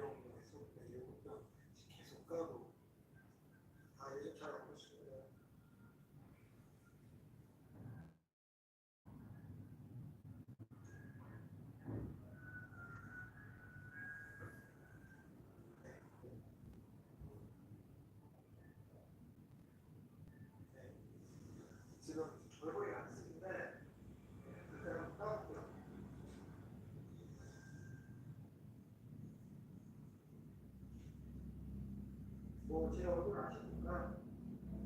배운 것에서부터 예고부터 계속 까고. 뭐제 얼굴 아시니까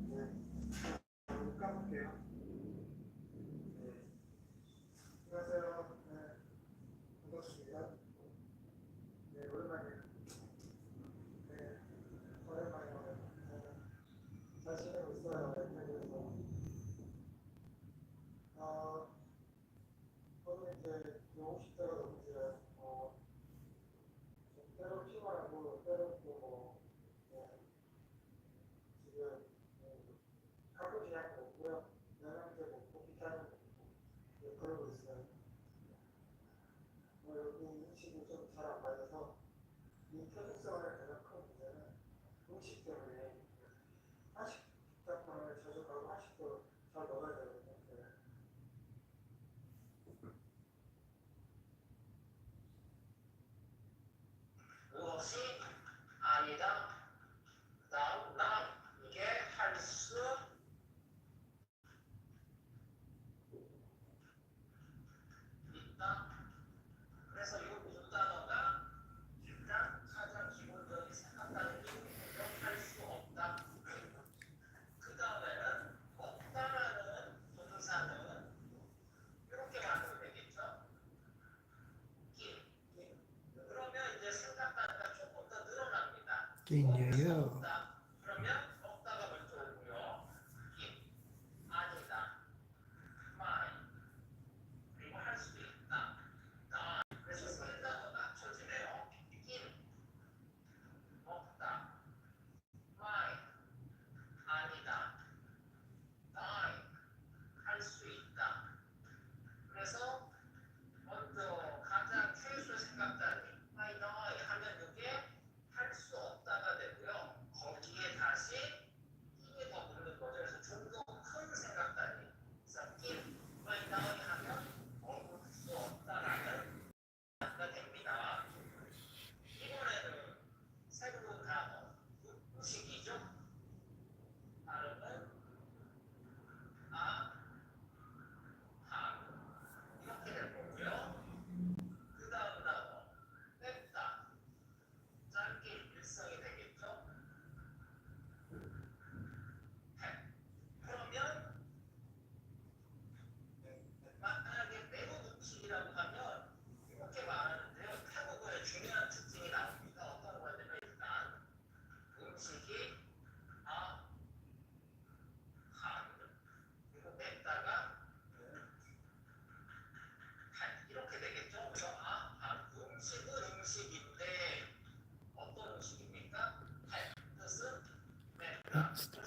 네. 까볼게요. 네. 안녕하세요. 네. 반갑습니다. 네, 오랜만이에요. 네, 오랜만에 와요. 네. 잘 지내고 있어요. 네, 어, 저는 이제 영국 식당 Well, 있겠냐요?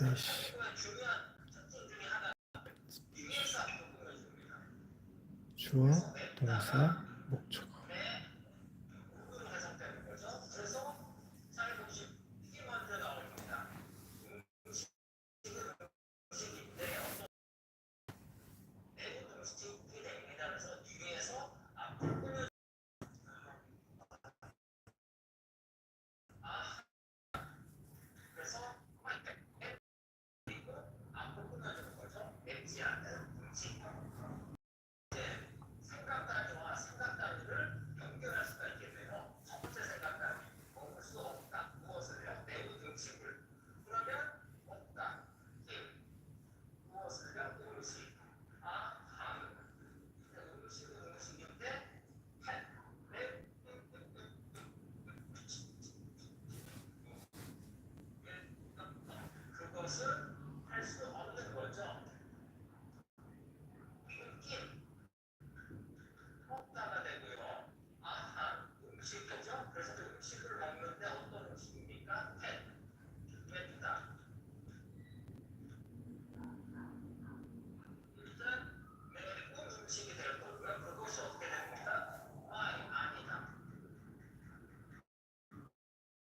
아이씨. 주어, 동사, 목적.